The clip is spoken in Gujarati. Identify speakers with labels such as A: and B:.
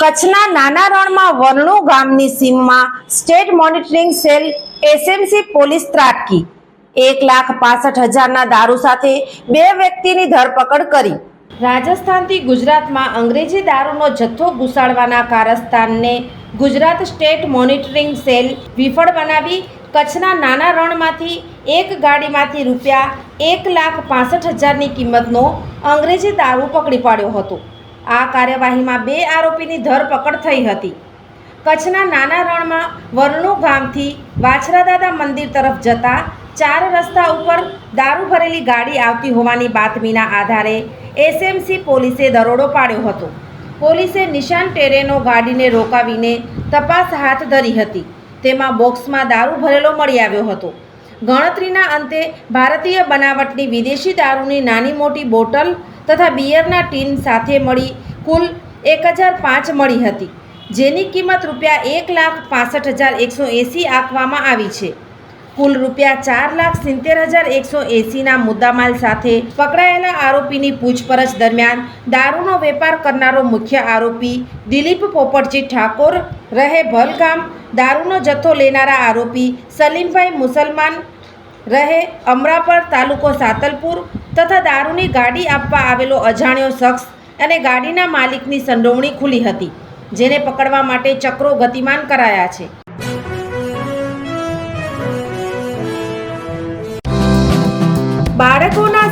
A: કચ્છના નાના રણમાં વરણુ ગામની સીમમાં state monitoring cell SMC police ત્રાટકી. એક લાખ પાસઠ હજારના દારૂ સાથે બે વ્યક્તિની ધરપકડ કરી. રાજસ્થાનથી ગુજરાતમાં અંગ્રેજી દારૂનો જથ્થો ઘુસાડવાના કારસ્તાનને ગુજરાત સ્ટેટ મોનિટરિંગ સેલ વિફળ બનાવી કચ્છના નાના રણમાંથી એક ગાડીમાંથી રૂપિયા એક લાખ પાસઠ હજારની કિંમતનો અંગ્રેજી દારૂ પકડી પાડ્યો હતો. આ કાર્યવાહીમાં બે આરોપીની ધરપકડ થઈ હતી. કચ્છના નાના રણમાં વરણુ ગામથી વાછરાદાદા મંદિર તરફ જતા ચાર રસ્તા ઉપર દારૂ ભરેલી ગાડી આવતી હોવાની બાતમીના આધારે એસએમસી પોલીસે દરોડો પાડ્યો હતો. પોલીસે નિશાન ટેરેનો ગાડીને રોકાવીને તપાસ હાથ ધરી હતી. તેમાં બોક્સમાં દારૂ ભરેલો મળી આવ્યો હતો. ગણતરીના અંતે ભારતીય બનાવટની વિદેશી દારૂની નાની મોટી બોટલ તથા બિયરના ટીન સાથે મળી કુલ એક હજાર પાંચ મળી હતી, જેની કિંમત રૂપિયા એક લાખ પાસઠ હજાર એકસો એંસી આંકવામાં આવી છે. કુલ રૂપિયા ચાર લાખ સિત્તેર હજાર એકસો એંસીના મુદ્દામાલ સાથે પકડાયેલા આરોપીની પૂછપરછ દરમિયાન દારૂનો વેપાર કરનારો મુખ્ય આરોપી દિલીપ પોપટજી ઠાકોર રહે ભલગામ. દારૂનો જથ્થો લેનારા આરોપી સલીમભાઈ મુસલમાન રહે અમરાપર તાલુકો સાતલપુર તથા દારૂની ગાડી આપવા આવેલો અજાણ્યો શખ્સ અને ગાડીના માલિકની સંડોવણી ખુલી હતી, જેને પકડવા માટે ચક્રો ગતિમાન કરાયા છે.